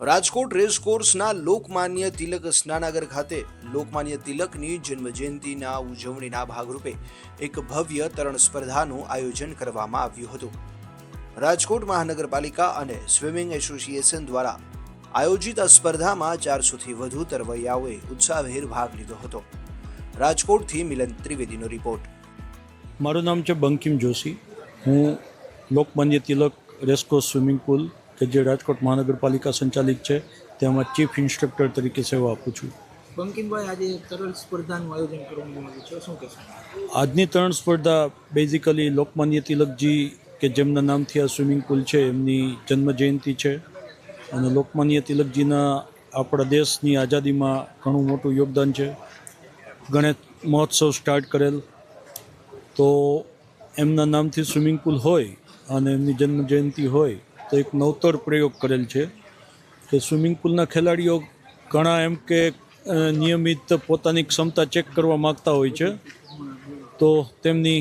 રાજકોટ રેસકોર્સના લોકમાન્ય તિલક સ્નાનાગર ખાતે લોકમાન્ય તિલકની જન્મજયંતિના ઉજવણીના ભાગરૂપે એક ભવ્ય તરણ સ્પર્ધાનું આયોજન કરવામાં આવ્યું હતું. રાજકોટ મહાનગરપાલિકા અને સ્વિમિંગ એસોસિએશન દ્વારા આયોજિત આ સ્પર્ધામાં ચારસોથી વધુ તરવૈયાઓએ ઉત્સાહભેર ભાગ લીધો હતો. રાજકોટથી મિલન ત્રિવેદીનો રિપોર્ટ. મારું નામ છે બંકિમ જોશી. હું Lokmanya Tilak racecourse swimming pool કે જે રાજકોટ મહાનગરપાલિકા સંચાલિત છે તેમાં ચીફ ઇન્સ્ટ્રક્ટર તરીકે સેવા આપું છું. બંકિમભાઈ આજે તરણ સ્પર્ધાનું આયોજન કરવામાં આવ્યું છે. શું કહેશો? આજની ત્રણ સ્પર્ધા બેઝિકલી લોકમાન્ય તિલકજી કે જેમના નામથી આ સ્વિમિંગ પુલ છે એમની જન્મ જયંતિ છે. અને લોકમાન્ય તિલકજીના આપણા દેશની આઝાદીમાં ઘણું મોટું યોગદાન છે. ગણેશ મહોત્સવ સ્ટાર્ટ કરેલ. તો એમના નામથી સ્વિમિંગ પુલ હોય અને એમની જન્મ જયંતિ હોય તો એક નવતર પ્રયોગ કરેલ છે, કે સ્વિમિંગ પુલના ખેલાડીઓ ઘણા એમ કે નિયમિત પોતાની ક્ષમતા ચેક કરવા માગતા હોય છે. તો તેમની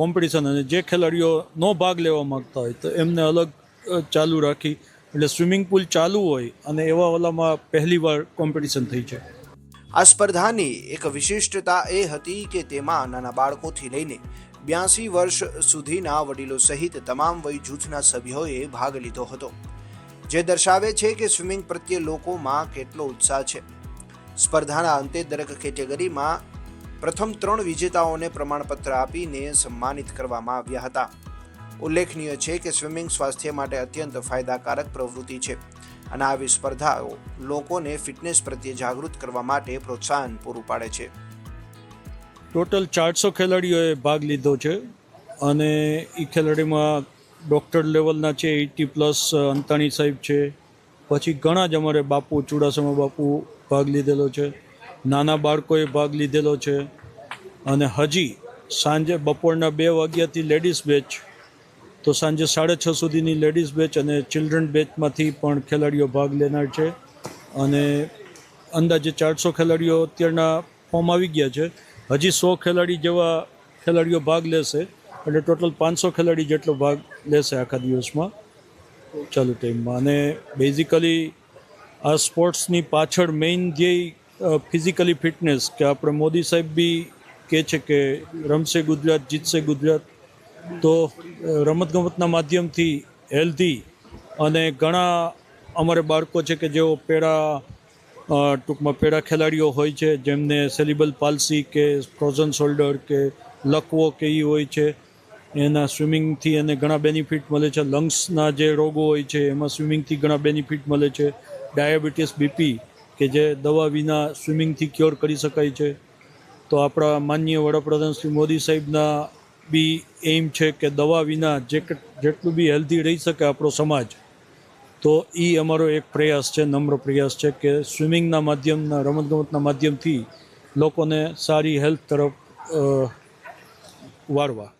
કોમ્પિટિશન અને જે ખેલાડીઓ નો ભાગ લેવા માગતા હોય તો એમને અલગ ચાલુ રાખી, એટલે સ્વિમિંગ પુલ ચાલુ હોય અને એવા ઓલામાં પહેલીવાર કોમ્પિટિશન થઈ છે. આ સ્પર્ધાની એક વિશિષ્ટતા એ હતી કે તેમાં નાના બાળકોથી લઈને બ્યાસી વર્ષ સુધીના વડીલો સહિત તમામ વય જૂથના સભ્યોએ ભાગ લીધો હતો, જે દર્શાવે છે કે સ્વિમિંગ પ્રત્યે લોકોમાં કેટલો ઉત્સાહ છે. સ્પર્ધાના અંતે દરેક કેટેગરીમાં પ્રથમ ત્રણ વિજેતાઓને પ્રમાણપત્ર આપીને સન્માનિત કરવામાં આવ્યા હતા. ઉલ્લેખનીય છે કે સ્વિમિંગ સ્વાસ્થ્ય માટે અત્યંત ફાયદાકારક પ્રવૃત્તિ છે અને આવી સ્પર્ધાઓ લોકોને ફિટનેસ પ્રત્યે જાગૃત કરવા માટે પ્રોત્સાહન પૂરું પાડે છે. ટોટલ ચારસો ખેલાડીઓએ ભાગ લીધો છે અને એ ખેલાડીમાં ડૉક્ટર લેવલના છે, એટી પ્લસ અંતાણી સાહેબ છે. પછી ઘણા જ અમારે બાપુ, ચુડાસમા બાપુ ભાગ લીધેલો છે. નાના બાળકોએ ભાગ લીધેલો છે. અને હજી સાંજે બપોરના બે વાગ્યાથી લેડીઝ બેચ. તો સાંજે સાડા છ સુધીની લેડીઝ બેચ અને ચિલ્ડ્રન બેચમાંથી પણ ખેલાડીઓ ભાગ લેનાર છે. અને અંદાજે ચારસો ખેલાડીઓ અત્યારના ફોર્મ આવી ગયા છે. હજી સો ખેલાડી જેવા ખેલાડીઓ ભાગ લેશે એટલે ટોટલ પાંચસો ખેલાડી જેટલો ભાગ લેશે આખા દિવસમાં ચાલુ ટાઈમમાં. અને બેઝિકલી આ સ્પોર્ટ્સની પાછળ મેઇન ધ્યેય ફિઝિકલી ફિટનેસ કે આપણે મોદી સાહેબ બી કહે છે કે રમશે ગુજરાત, જીતશે ગુજરાત, તો રમતગમતના માધ્યમથી હેલ્ધી અને ઘણા અમારે બાળકો છે કે જેઓ પેડા ટૂંકમાં પેડા ખેલાડીઓ હોય છે, જેમને સેલિબલ પાલસી કે ફ્રોઝન શોલ્ડર કે લકવો કે એ હોય છે, એના સ્વિમિંગથી એને ઘણા બેનિફિટ મળે છે. લંગ્સના જે રોગો હોય છે, એમાં સ્વિમિંગથી ઘણા બેનિફિટ મળે છે. ડાયાબિટીસ, બીપી કે જે દવા વિના સ્વિમિંગથી ક્યોર કરી શકાય છે. તો આપણા માનનીય વડાપ્રધાન શ્રી મોદી સાહેબના બી એમ છે કે દવા વિના જે જેટલું બી હેલ્ધી રહી શકે આપણો સમાજ તો એ અમારો એક પ્રયાસ છે, નમ્ર પ્રયાસ છે કે સ્વિમિંગના માધ્યમના, રમતગમતના માધ્યમથી લોકોને સારી હેલ્થ તરફ વારવા